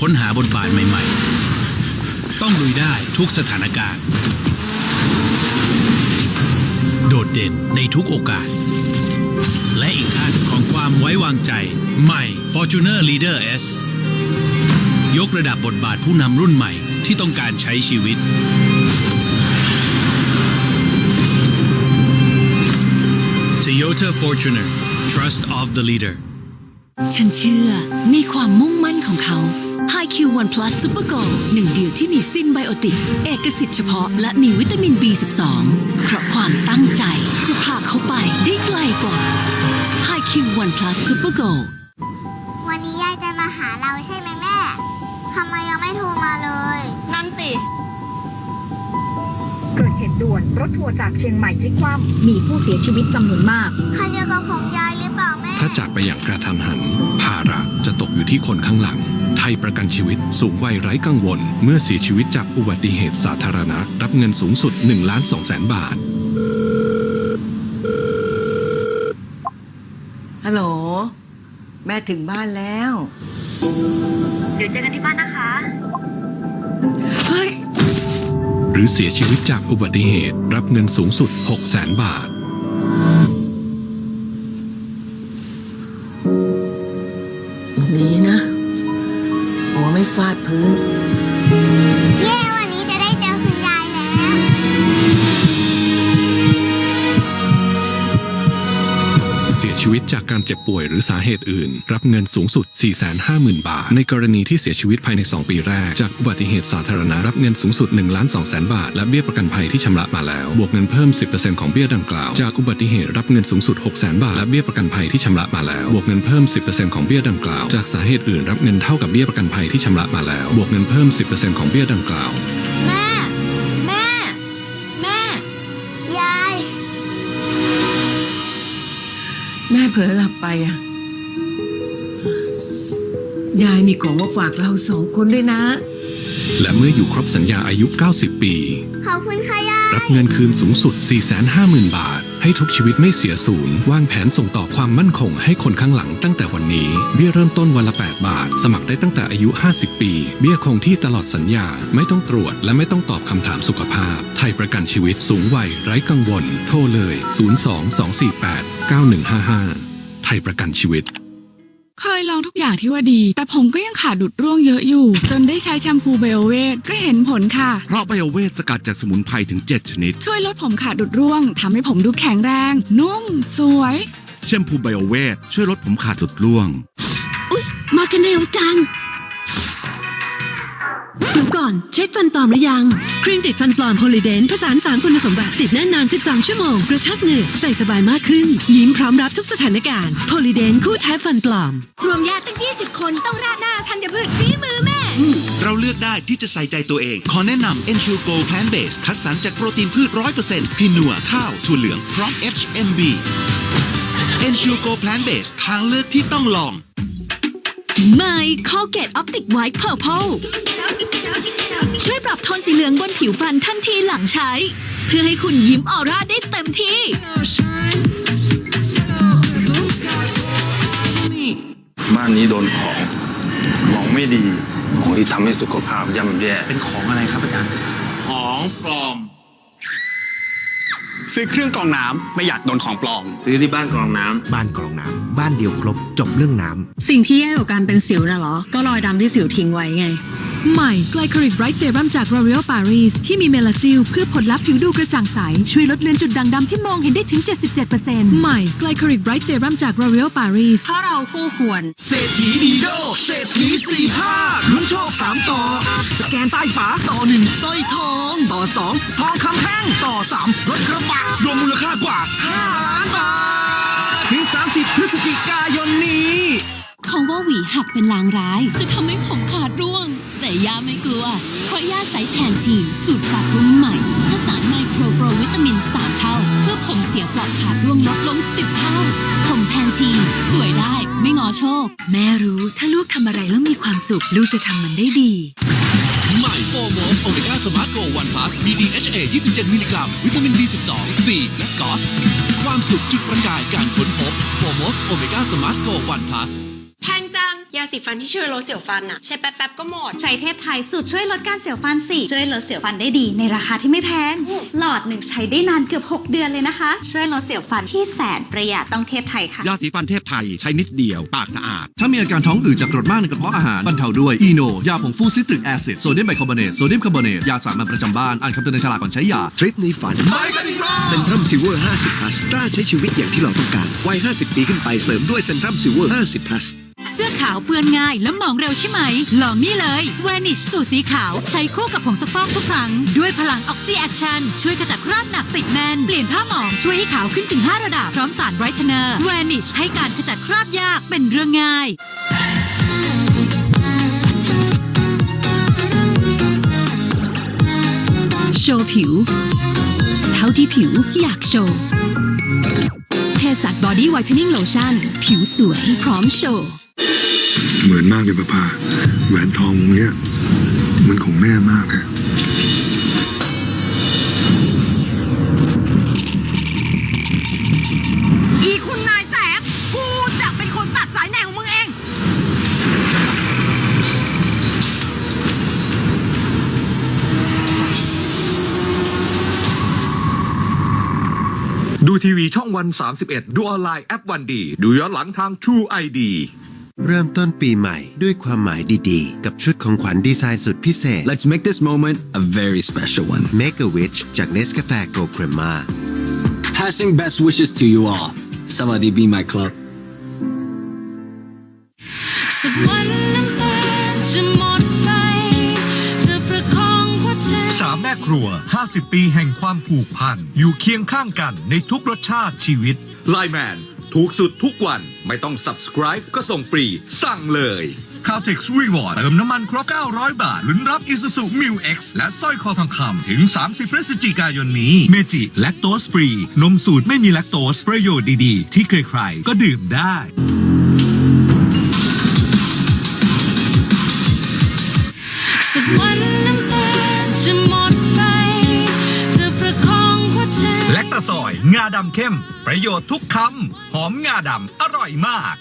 ค้นหาบทบาทใหม่ๆ ต้องลุยได้ทุกสถานการณ์ โดดเด่นในทุกโอกาส และอีกขั้นของความไว้วางใจ ใหม่ Fortuner Leader S ยกระดับบทบาทผู้นำรุ่นใหม่ที่ต้องการใช้ชีวิต Toyota Fortuner Trust of the Leader ฉันเชื่อในความมุ่งมั่นของเขา High Q One Plus Super Go หนึ่งเดียวที่มีซินไบโอติก เอกสิทธิ์เฉพาะ และมีวิตามิน B12 เพราะความตั้งใจจะพาเขาไปได้ไกลกว่า High Q One Plus Super Go วันนี้ยายจะมาหาเราใช่ไหมแม่ทำไมยังไม่โทรมาเลย นั่นสิ เกิดเหตุด่วนรถทัวร์จากเชียงใหม่พลิกคว่ำมีผู้เสียชีวิตจำนวนมากคันเดียวกับของยายหรือเปล่าแม่ ถ้าจากไปอย่างกระทันหัน ภาระจะตกอยู่ที่คนข้างหลังไท ยประกันชีวิต สูงวัยไร้กังวล เมื่อเสียชีวิตจากอุบัติเหตุสาธารณะ รับเงินสูงสุด1ล้าน2แสนบาท ฮัลโหล แม่ถึงบ้านแล้ว เดี๋ยวเจอกันที่บ้านนะคะ เฮ้ย หรือเสียชีวิตจากอุบัติเหตุ รับเงินสูงสุด6แสนบาท ฟาดพื้น จากการเจ็บป่วยหรือสาเหตุอื่น รับเงินสูงสุด 450,000 บาท ในกรณีที่เสียชีวิตภายใน 2 ปีแรก จากอุบัติเหตุสาธารณะรับเงินสูงสุด1ล้าน2แสนบาท และเบี้ยประกันภัยที่ชำระมาแล้ว บวกเงินเพิ่ม 10%ของเบี้ยดังกล่าว จากอุบัติเหตุรับเงินสูงสุด6แสนบาทและเบี้ยประกันภัยที่ชำระมาแล้ว บวกเงินเพิ่ม 10%ของเบี้ยดังกล่าว จากสาเหตุอื่นรับเงินเท่ากับเบี้ยประกันภัยที่ชำระมาแล้ว บวกเงินเพิ่ม 10%ของเบี้ยดังกล่าว แม่เผลอหลับไปอะ ยายมีของมาฝากเราสองคนด้วยนะ และเมื่ออยู่ครบสัญญาอายุ 90 ปี ขอบคุณค่ะยาย รับเงินคืนสูงสุด 450,000 บาท ให้ทุกชีวิตไม่เสียศูนย์ วางแผนส่งต่อความมั่นคงให้คนข้างหลังตั้งแต่วันนี้ เบี้ยเริ่มต้นวันละ 8 บาท สมัครได้ตั้งแต่อายุ 50 ปี เบี้ยคงที่ตลอดสัญญา ไม่ต้องตรวจและไม่ต้องตอบคำถามสุขภาพ ไทยประกันชีวิตสูงวัยไร้กังวล โทรเลย 02-248-9155 ไทยประกันชีวิต เคยลองทุกอย่างที่ว่าดี แต่ผมก็ยังขาดดุดร่วงเยอะอยู่ จนได้ใช้แชมพูไบโอเวทก็เห็นผลค่ะ เพราะไบโอเวทสกัดจากสมุนไพรถึง 7 ชนิด ช่วยลดผมขาดดุดร่วงทำให้ผมดูแข็งแรง นุ่ม สวย แชมพูไบโอเวทช่วยลดผมขาดหลุดร่วง มากันเร็วจัง เดี๋ยวก่อน เช็คฟันปลอมหรือยัง ครีมติดฟันปลอมโพลีเดนผสานสามคุณสมบัติติดแน่นนาน 12 ชั่วโมง กระชับเหงือกใส่สบายมากขึ้น ยิ้มพร้อมรับทุกสถานการณ์โพลีเดนคู่แท้ฟันปลอม รวมญาติตั้ง 20 คนต้องราดหน้าทันอย่าพืชฝีมือแม่ เราเลือกได้ที่จะใส่ใจตัวเอง ขอแนะนำ Ensure Go Plant Base คัดสรรจากโปรตีนพืช 100%ที่นัวข้าวถั่วเหลืองพร้อม HMB Ensure Go Plant Base ทางเลือกที่ต้องลอง ใหม่ Colgate Optic White Purple ช่วยปรับโทนสีเหลืองบนผิวฟันทันทีหลังใช้ เพื่อให้คุณยิ้มออร่าได้เต็มที่ บ้านนี้โดนของ ของไม่ดี ของที่ทำให้สุขภาพย่ำแย่ เป็นของอะไรครับอาจารย์ ของปลอม ซื้อเครื่องกรองน้ำไม่อยากโดนของปลอม ซื้อที่บ้านกรองน้ำบ้านกรองน้ำบ้านเดียวครบจบเรื่องน้ำ สิ่งที่แย่กว่าการเป็นสิวน่ะเหรอ ก็รอยดำที่สิวทิ้งไว้ไง ใหม่ไกลคอริกไบรท์เซรั่มจาก L'Oreal Paris ที่มีเมลาซิลเพื่อผลลัพธ์ผิวดูกระจ่างใส ช่วยลดเลือนจุดด่างดำที่มองเห็นได้ถึง 77%ใหม่ไกลคอริกไบรท์เซรั่มจาก L'Oreal Paris เพราะเราคู่ควร เศรษฐีดีโดเศรษ ฐีสี่ห้าลุ้นโชคสามต่อ สแกนใต้ฝาต่อหนึ่งสร้อยทอง ต่อสองทองคำแท่งต่อสามรถกระบะรวมมูลค่ากว่า5ล้านบาท ถึง 30 พฤศจิกายนนี้ เขาว่าหวีหักเป็นลางร้าย จะทำให้ผมขาดร่วง แต่ย่าไม่กลัว เพราะย่าใช้แพนทีนสูตรปรับรุ่นใหม่ผสานไมโครโปรวิตามิน 3 เท่า เพื่อผมเสียเปลอกขาดร่วงลดลง 10 เท่า ผมแพนทีนสวยได้ไม่งอโชค แม่รู้ถ้าลูกทำอะไรแล้วมีความสุข ลูกจะทำมันได้ดี ใหม่โฟโมสโอเมก้าสมาร์ทโกวันพลัส BDHA 27 มิลลิกรัม วิตามิน B12 C และกอสความสุขจุดประกายการค้นพบโฟโมสโอเมก้าสมาร์ทโกวันพลัส แพงจัง ยาสีฟันที่ช่วยลดเสียวฟันอะใช้แป๊บๆก็หมด ใช้เทพไทยสูตรช่วยลดการเสียวฟันสิช่วยลดเสียวฟันได้ดีในราคาที่ไม่แพง หลอดหนึ่งใช้ได้นานเกือบ 6 เดือนเลยนะคะ ช่วยลดเสียวฟันที่แสนประหยัดต้องเทพไทยค่ะ ยาสีฟันเทพไทยใช้นิดเดียว ปากสะอาด ถ้ามีอาการท้องอืดจากกรดมากในกระเพาะอาหารบรรเทาด้วยอีโนยาผงฟูซิตริกแอซิดโซเดียมไบคาร์บอเนตโซเดียมคาร์บอเนตยาสามัญประจำบ้านอ่านคำเตือนในฉลากก่อนใช้ยาทริปนี้ฝันไปกันอีกรอบเซนทรัมซิลเวอร์50 plus กล้าใช้ชีวิตอย่างที่เราต้องการวัย50 ปีขึ้นไปเสริมด้วยเซนทรัมซิลเวอร์50 plus เสื้ สื้อขาวเปื้อนง่ายและมองเร็วใช่ไหม ลองนี่เลย Vanish สูตรสีขาวใช้คู่กับผงซักฟอกทุกครั้ง ด้วยพลังออกซิแอคชั่นช่วยขจัดคราบหนักติดแน่น เปลี่ยนผ้าหมองช่วยให้ขาวขึ้นถึง 5 ระดับ พร้อมสารไบรท์เทนเนอร์ Vanish ให้การขจัดคราบยากเป็นเรื่องง่ายโชว์ผิว เท่าที่ผิวอยากโชว์เภสัชบอดี้ไวท์เทนนิ่งโลชั่นผิวสวยพร้อมโชว์ เหมือนมากเลยป้าป้าแหวนทองวงเนี้ยมันของแม่มากนะอีคุณนายแสงกูจะเป็นคนตัดสายแหนของมึงเอง ดูทีวีช่องวัน 31 ดูออนไลน์แอปวันดี ดูย้อนหลังทาง True ID เริ่มต้นปีใหม่ ด้วยความหมายดีๆ กับชุดของขวัญดีไซน์สุดพิเศษ Let's make this moment a very special one Make a Wish จาก Nescafe Gold Crema Passing best wishes to you all Sawadee be my club สักวันน้ำตาจะหมดไปจะประคองหัวใจสามแม่ครัว 50 ปีแห่งความผูกพัน อยู่เคียงข้างกันในทุกรสชาติชีวิตไลแมน ถูกสุดทุกวันไม่ต้อง subscribe ก็ส่งฟรี สั่งเลยคาวเท็กซ์รีวอร์ดเติมน้ำมันครบ 900 บาท ลุ้นรับ Isuzu Mu X และสร้อยคอทองคำถึง 30 พฤศจิกายนนี้ เมจิแลคโตสฟรี นมสูตรไม่มีแลคโตส ประโยชน์ดีๆ ที่ใครๆ ก็ดื่มได้สั งาดำเข้ม ประโยชน์ทุกคำ หอมงาดำ อร่อยมาก